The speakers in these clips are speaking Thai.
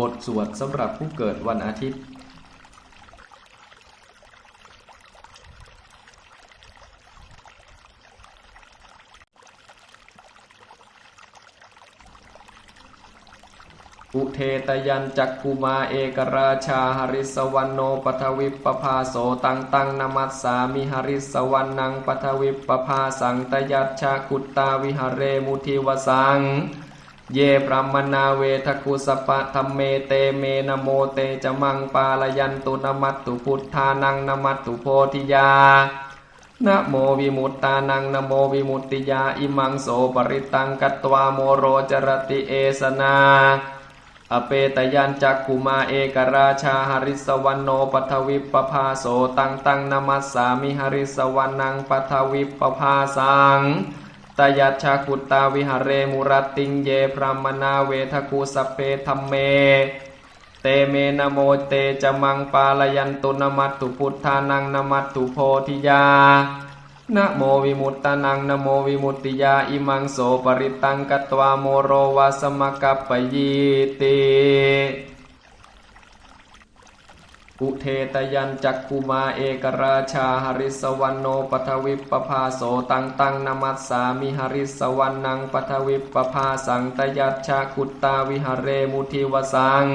บทสวดสำหรับผู้เกิดวันอาทิตย์ อุเทตยันจักคุมาเอกราชาหริสวรรณโนปทวิปปภาโสตังตังนมัสสามิหริสวรรณังปทวิปปภาสังตยัชชาคุตตาวิหเรมุทิวสัง เยปรมนาเวทคุสปะธรรมเมเตเมนะโมเตจะมังปาลยันตุนมัตตุพุทธานังนมัตตุโพธิยานะโมวิมุตตานังนะโมวิมุตติยาอิมังโสปริตังกัตวาโมโรจรติเอสนาอเปตยันจักกุมาเอกราชาหริสวรรณโนปัทวิปปภาโสตังตังนมัสสามิหริสวรรณังปัทวิปปภาสัง ตยัชาคุตตาวิหเรมุรติงเยพรามนาเวทคูสเพธรรมเม เตเมนโมเตจมังปาลยันตุนมัตตุพุทธานังนมัตตุโพธิยานะโมวิมุตตานังนะโมวิมุตติยาอิมังโสปริตังกัตวาโมโรวาสมกัปปยิติ อุเทตยันจักคุมาเอกราชาหริสวรรณโนปทวิปปภาโสตังตังนมัสสามิหริสวรรณังปทวิปปภาสังตยัชชาคุตตาวิหเรมุทิวสัง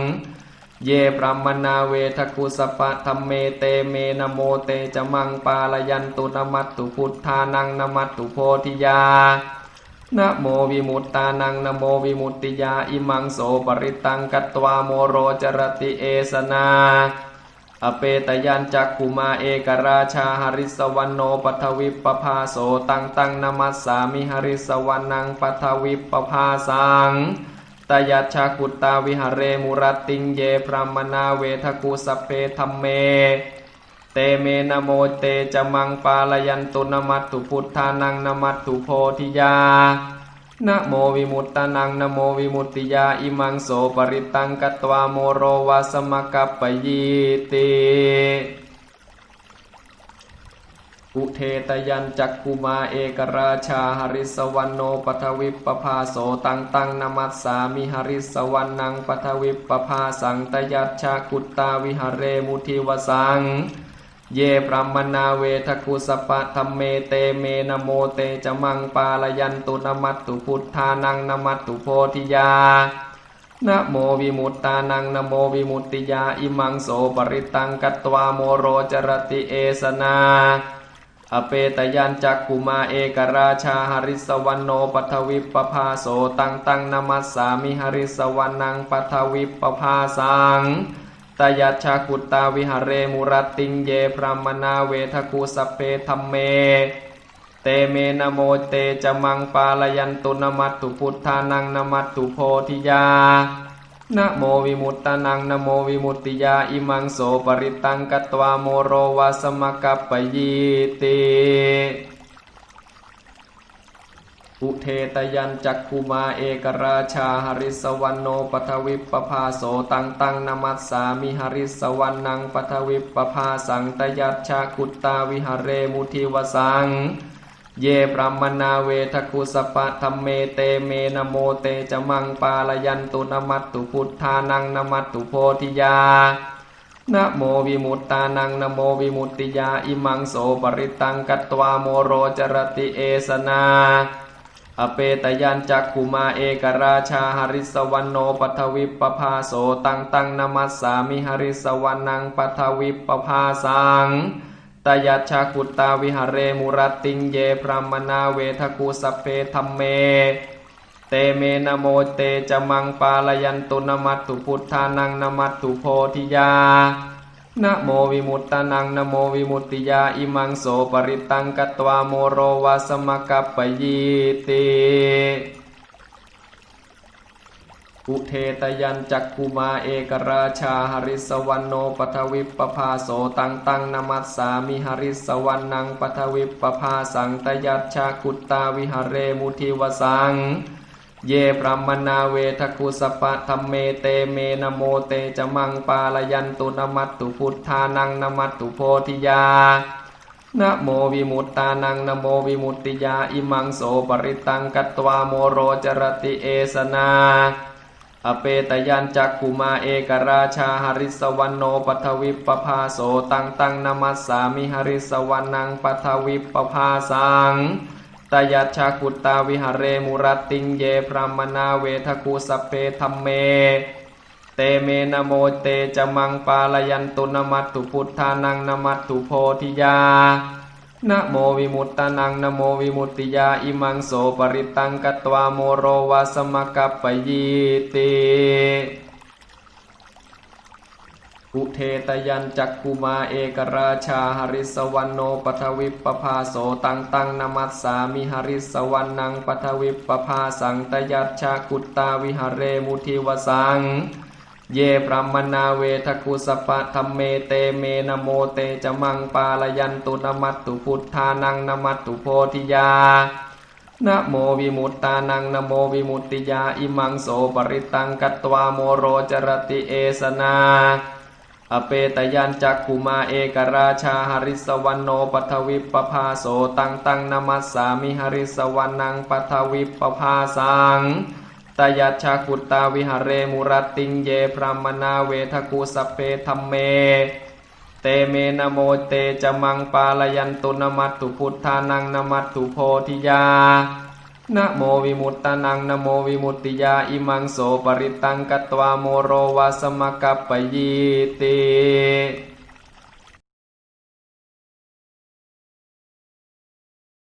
เยปรมนาเวทคุสปะธรรมเมเตเมนะโมเตจมังปาลยันตุนมัตตุพุทธานังนมัตตุโพธิยานะโมวิมุตตานังนะโมวิมุตติยาอิมังโสปริตังกัตวาโมโรจรติเอสนา อเปตยันจักคุมาเอกราชาหริสวรรณโนปัทวิปปภาโสตังตังนมัสสามิหริสวรรณังปัทวิปปภาสังตยัชาคุตตาวิหเรมุรติงเยพรามนาเวทคูสเพธรรมเม เตเมนโมเตจมังปาลยันตุนมัตตุพุทธานังนมัตตุโพธิยา นะโมวิมุตตานังนะโมวิมุตติยาอิมังโสปริตังกัตวาโมโรวาสมกัปปยิติอุเทตยันจักคุมาเอกราชาหริสวรรณโนปทวิปปภาโสตังตังนมัสสามิหริสวรรณังปทวิปปภาสังตยัชชาคุตตาวิหเรมุทิวสัง เยปรัมนาเวทคุสปะธรรมเมเตเมนะโมเตจะมังปาลยันตุนมัตตุพุทธานังนมัตตุโพธิยานะโมวิมุตตานังนะโมวิมุตติยาอิมังโสปริตังกัตวาโมโรจรติเอสนาอเปตยันจักคุมาเอกราชาหริสวรรณโนปัทวิปปภาโสตังตังนมัสสามิหริสวรรณังปัทวิปปภาสัง ตยัชาคุตตาวิหเรมุรติงเยพรามนาเวทคูสเพธรรมเม เตเมนโมเตจมังปาลยันตุนมัตตุพุทธานังนมัตตุโพธิยานะโมวิมุตตานังนะโมวิมุตติยาอิมังโสปริตังกัตวาโมโรวาสมกัปปยิติ อุเทตยันจักคุมาเอกราชาหริสวรรณโนปทวิปปภาโสตังตังนมัสสามิหริสวรรณังปทวิปปภาสังตยัชชาคุตตาวิหเรมุทิวสังเยปรมนาเวทคุสปะธรรมเมเตเมนโมเตจมังปาลยันตุนมัตตุพุทธานังนมัตตุโพธิยานะโมวิมุตตานังนโมวิมุตติยาอิมังโสปริตังกัตวาโมโรจรติเอสนา อเปตยันจักคุมาเอกราชาหริสวรรณโนปัทวิปปภาโสตังตังนมัสสามิหริสวรรณังปัทวิปปภาสังตยัชชาคุตตาวิหเรมุรติงเยพรามนาเวทคูสเพธรรมเม เตเมนโมเตจมังปาลยันตุนมัตตุพุทธานังนมัตตุโพธิยา นะโมวิมุตตานังนะโมวิมุตติยาอิมังโสปริตังกัตวาโมโรวาสมกัปปยิติอุเทตยันจักคุมาเอกราชาหริสวรรณโนปทวิปปภาโสตังตังนมัสสามิหริสวรรณังปทวิปปภาสังตยัชชาคุตตาวิหเรมุทิวสัง เยปรัมนาเวทคุสปะธรรมเมเตเมนะโมเตจมังปาลยันตุนมัตตุพุทธานังนมัตตุโพธิยานะโมวิมุตตานังนะโมวิมุตติยาอิมังโสปริตังกัตวาโมโรจรติเอสนาอเปตยัญจักกุมาเอกราชาหริสวรรณโนปัทวิปปภาโสตังตังนมัสสามิหริสวรรนังปัทวิปปภาสัง ตยัชากุตตาวิหเรมุรติงเยพรามนาเวทคูสเพธรรมเม เตเมนะโมเตจมังปาลยันตุนมัตตุพุทธานังนมัตตุโพธิยานะโมวิมุตตานังนะโมวิมุตติยาอิมังโสปริตังกตวาโมโรวาสมกัปปยีติ อุเทตยัญจักกุมาเอกราชาหริสวรรโนปทวิปปภาโสตังตังนมัสสามิหริสวรรนังปทวิปปภาสังตยัชชากุตตาวิหเรมุทิวสัง เยพรหมนาเวทกุสปะธรรมเมเตเมนโมเตจมังปาลยันตุนมัตตุพุทธานังนมัตตุโพธิยานะโมวิมุตตานังนะโมวิมุตติยาอิมังโสปริตังกัตวาโมโรจรติเอสนา อเปตยัญจักขุมาเอกราชาหริสวรรโนปัทวิปปภาโสตังตังนมัสสามิหริสวรรนังปัทวิปปภาสังตยัชากุตตาวิหเรมุรติงเยพรามนาเวทคูสเพธรรมเม เตเมนโมเตจมังปาลยันตุนมัตตุพุทธานังนมัตตุโพธิยา นะโมวิมุตตานังนะโมวิมุตติยาอิมังโสปริตังกัตวาโมโรวาสมกัปปยีติ